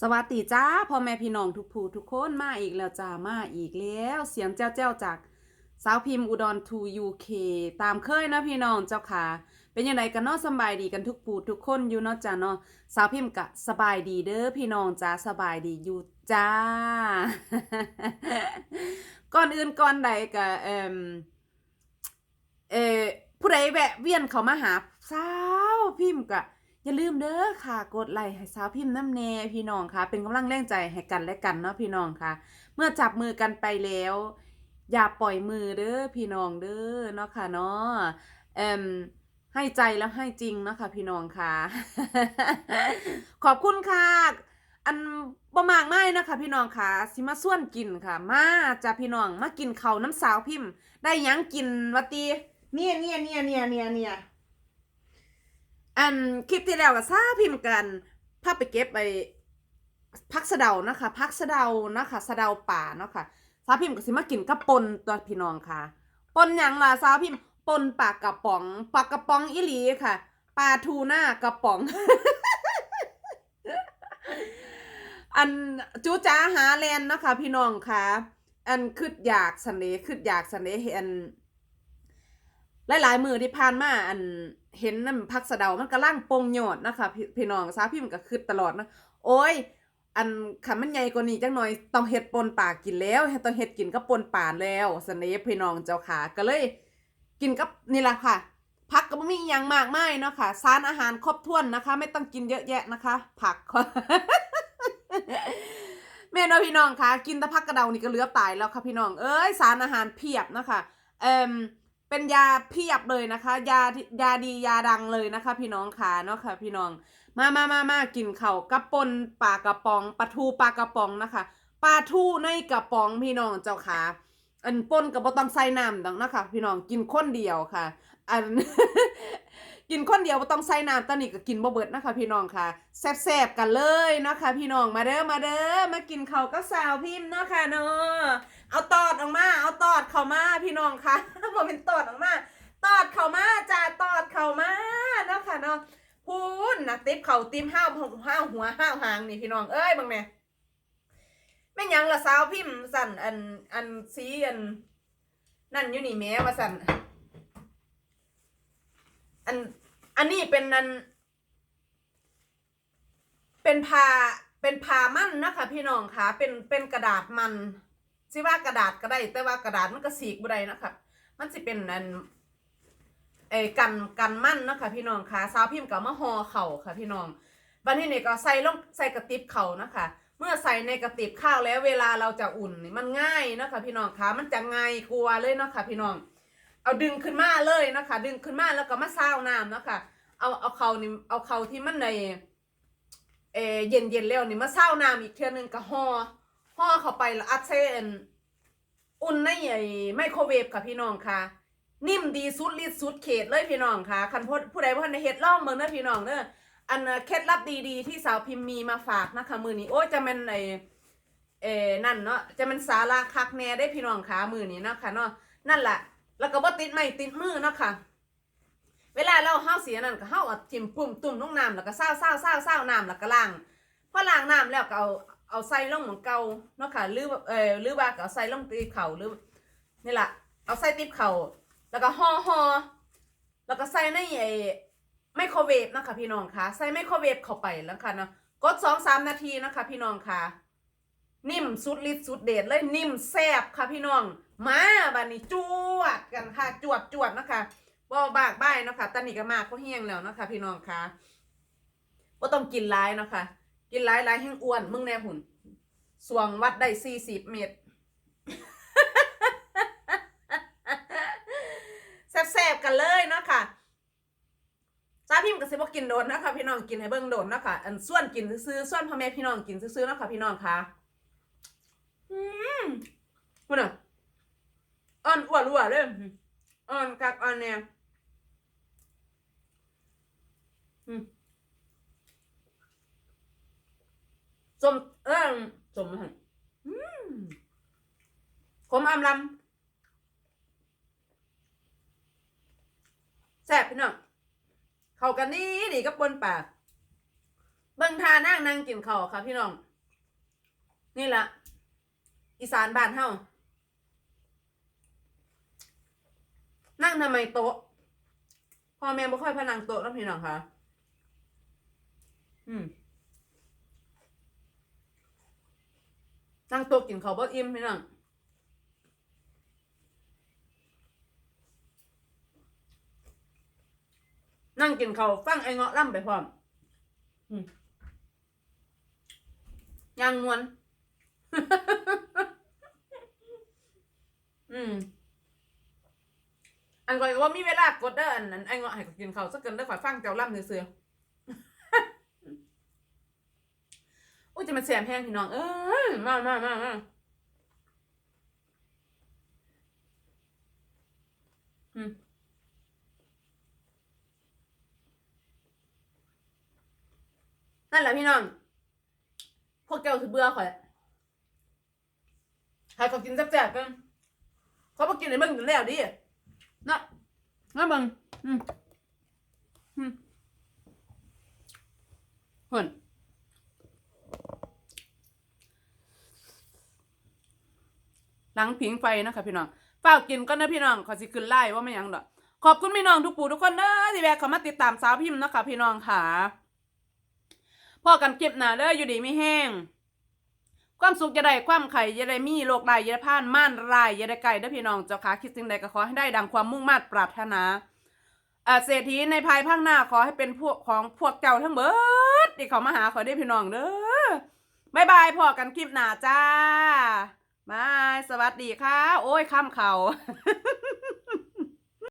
สวัสดีจ้าพ่อแม่พี่น้องทุกผู้ทุกคนมาอีกแล้วจ้ามาอีกแล้ว เสียงเจ้าเจ้าจากสาวพิมพ์อุดรทูยูเคตามเคยนะพี่น้องเจ้าค่ะ เป็นยังไงกันเนาะสบายดีกันทุกผู้ทุกคนอยู่เนาะจ้าเนาะสาวพิมพ์กะสบายดีเด้อพี่น้องจ้าสบายดีอยู่จ้า ก่อนอื่นก่อนใดกะเอ่มเออผู้ใดแวะเวียนเขามาหาสาวพิมพ์กะ อย่าลืมเด้อค่ะ กดไลค์ให้สาวพิมพ์น้ำแน่พี่น้องค่ะ เป็นกำลังแรงใจให้กันและกันเนาะพี่น้องค่ะ เมื่อจับมือกันไปแล้ว อย่าปล่อยมือเด้อพี่น้องเด้อเนาะค่ะเนาะเอ่มให้ใจแล้วให้จริงเนาะค่ะพี่น้องค่ะ ขอบคุณค่ะ อันบ่มากไม่นะคะพี่น้องค่ะสิมาส่วนกินค่ะ มาจ้ะพี่น้องมากินเขาน้ำสาวพิมพ์ ได้ยังกินวะตีเนี่ยเนี่ยเนี่ยเนี่ยเนี่ยเนี่ย อันคลิปที่แล้วกับซาพิมพ์กันพาพไปเก็บไปพักสะเดานะคะพักสะเดานะคะสะเดาป่าเนาะค่ะซาพิมพ์ก็สิมากินกับปนตัวพี่น้องค่ะปนหยังล่ะซาพิมพ์ปนปากกระป๋องปากกระป๋องอีหลีค่ะปลาทูน่ากระป๋อง อันจูจ้าหาแลนนะคะพี่น้องค่ะ อันคืดอยากสันเดคืดอยากสันเดเห็น หลายๆมือที่ผ่านมาอันเห็นน้ำพักสะเดา มันกำลังปงยอดนะคะพี่น้องสาวพิมพ์ก็คือตลอดนะ โอ้ย อันขันมันใหญ่กว่านี้จังหน่อยต้องเฮ็ดปนปากกินแล้วต้องเฮ็ดกินกับปนป่าแล้วสเนปพี่น้องเจ้าขาก็เลย กินกับนี่แหละค่ะผักก็บ่มีอหยังมากมายเนาะค่ะสารอาหารครบถ้วนนะคะ ไม่ต้องกินเยอะแยะนะคะ ผักแม่เนาะพี่น้องคะกินแต่ผักกระเดานี่ก็เหลือตายแล้วค่ะพี่น้อง เอ้ยสารอาหารเพียบนะคะเอ่ม เป็นยาเพียบเลยนะคะ ยายาดียาดังเลยนะคะ พี่น้องค่ะเนาะค่ะ พี่น้อง มามามามากินเข่ากระปนปลากระป๋องปลาทูปลากระป๋องนะคะปลาทูในกระป๋องพี่น้องเจ้าค่ะอันปนกับบ่ต้องใส่น้ำดังนะคะ พี่น้องกินคนเดียวค่ะ อันกินคนเดียวบ่ต้องใส่น้ำตอนนี้ก็กินบ่เบิดนะคะ พี่น้องค่ะแซ่บๆกันเลยนะคะ พี่น้องมาเด้อมาเด้อมากินข้าวกับสาวพิมพ์เนาะค่ะเนาะ เอาตอดออกมา เอาตอดเข้ามาพี่น้องคะบ่เป็นตอดออกมา ตอดเข้ามาจ้าตอดเข้ามาเนาะค่ะเนาะพูนนะติ๊บเข่าติ๊มห้าวห้าวหัวห้าวหางนี่พี่น้องเอ้ยบังแม่แม่ยังละสาวพิมพ์สั่นอันอันสีอันนั่นอยู่นี่แม่ว่าสั่นอันอันนี้เป็นนันเป็นพาเป็นพามันนะคะพี่น้องคะเป็นเป็นกระดาษมัน สิว่ากระดาษก็ได้ แต่ว่ากระดาษมันก็สีกบ่ได้นะคะมันสิเป็นอันเออกันกันมั่นนะคะพี่น้องค่ะสาวพิมพ์ก็มาห่อเข่าค่ะพี่น้องวันนี้นี่ก็ใส่ลงใส่กระติบเข่านะคะ เมื่อใส่ในกระติบข้าวแล้วเวลาเราจะอุ่นมันง่ายนะคะพี่น้องค่ะมันจะง่ายกลัวเลยนะคะพี่น้อง เอาดึงขึ้นมาเลยนะคะ ดึงขึ้นมาแล้วก็มาซาวน้ำนะคะเอาเอาเข่านี่เอาเข่าที่มันในเอเย็นเย็นแล้วนี่มาซาวน้ำอีกเทื่อนึงก็ห่อ ห่อเข้าไปแล้วอัดใส่อันอุ่นในไอ้ไมโครเวฟค่ะพี่น้องค่ะ นิ่มดีสุดฤทธิ์สุดเขตเลยพี่น้องค่ะคันผู้ผู้ใดผู้ใดเฮ็ดล่องเบิ่งเด้อพี่น้องเด้ออันเคล็ดลับดีๆ ที่สาวพิมพ์มีมาฝากนะคะมือนี้โอ้ยจะแม่นไอ้เอ่นั่นเนาะจะแม่นสาระคักแน่ได้พี่น้องค่ะมือนี้นะคะเนาะนั่นแหละแล้วก็บ่ติดไม้ติดมือเนาะค่ะเวลาเราเฮาเสียนั่นก็เฮาเอาจิ้มปุ่มตุ่มลงน้ำแล้วก็ซาวซาวซาวซาน้ำแล้วก็ล้างพอล้างน้ำแล้วก็เอา เอาใส่ลงเหม้องเก่าเนาะค่ะหรือเออหรือว่าเอาใส่ลงตีเข่าหรือนี่แหละเอาใส่ติ๊บเข่าแล้วก็ห่อห่อแล้วก็ใส่ในไอ้ไมโครเวฟนะคะพี่น้องคะใส่ไมโครเวฟเข้าไปแล้วค่ะเนาะกดสองสามนาทีนะคะ พี่น้องค่ะ นิ่มสุดฤทธิ์สุดเด็ดเลยนิ่มแซ่บค่ะพี่น้อง มาบัดนี้จวดกันค่ะ จวดจวดนะคะบ่บากบ้ายเนาะคะตอนนี้ก็มากก็เฮียงแล้วนะคะ พี่น้องค่ะว่าต้องกินหลายเนาะคะกินหลายหลายแห้งอ้วนมึงแน่หุ่น สวงวัดได้สี่สิบเมตรแซ่บๆกันเลยเนาะค่ะซาพิมกับสิบกินโดนนะคะพี่น้องกินให้เบิ่งโดนนะค่ะอันส่วนกินซื้อส่วนพ่อแม่พี่น้องกินซื้อๆนะค่ะพี่น้องค่ะอืมคุณอะอ่อนอ้วนอ้วนเลยอ่อนกักอ่อนเนี่ยอืมสมเออ สมฮะอืมขมอำลำแซ่บพี่น้องเข้ากันดีดีกับปนปากเบิ่งทานั่งนั่งกินข้าวค่ะพี่น้อง นี่ละอีสานบ้านเฮานั่งทำไมโต๊ะพ่อแม่บ่ค่อยพนังโต๊ะแล้วพี่น้องคะอืม นั่งโต๊ะกินข้าวบ่อิ่มพี่น้องนั่งกินข้าวฟังไอ้เงาะล่ำไปพร้อมอืมยางนวลอืม อันก่อนก็ว่ามีเวลากดเด้ออันนั้นไอ้เงาะให้กินข้าวสักเกินได้อข่อยฟังเจ้าล่ำเสือๆ อุ้ยจะมาแสมแห้งพี่น้อง เอ้ยมามามามาอืมนั่นแหละพี่น้อง พวกเจ้าถือเบื่อข่อยใครก็กินแซ่บๆกันเขาบอกกินในเบิ่งกันแล้วดิเนาะงั้นเบิ่งอืมอืมเห็น หลังผิงไฟนะคะพี่น้องเฝ้ากินก็นะพี่น้องขอสิขึ้นไล่ว่าไม่ยังดอกขอบคุณพี่น้องทุกปู่ทุกคนเด้อที่แวะเข้ามาติดตามสาวพิมพ์นะคะพี่น้องค่ะพ่อกันเก็บหนาเด้ออยู่ดีไม่แห้ง ความสุขจะได้ความไข่จะได้มีโรคได้จะได้ผ่านม่านรายจะได้ไก่เด้อพี่น้องเจ้าขาคิดสิ่งใดก็ขอให้ได้ดังความมุ่งมั่นปรารถนาเศรษฐีในภายภาคหน้าขอให้เป็นพวกของพวกเจ้าทั้งเบิดที่เขามาหาขอได้พี่น้องเด้อบายบายพ่อกันคลิปหนาจ้า บาย สวัสดีค่ะ โอ้ยข้ามเขา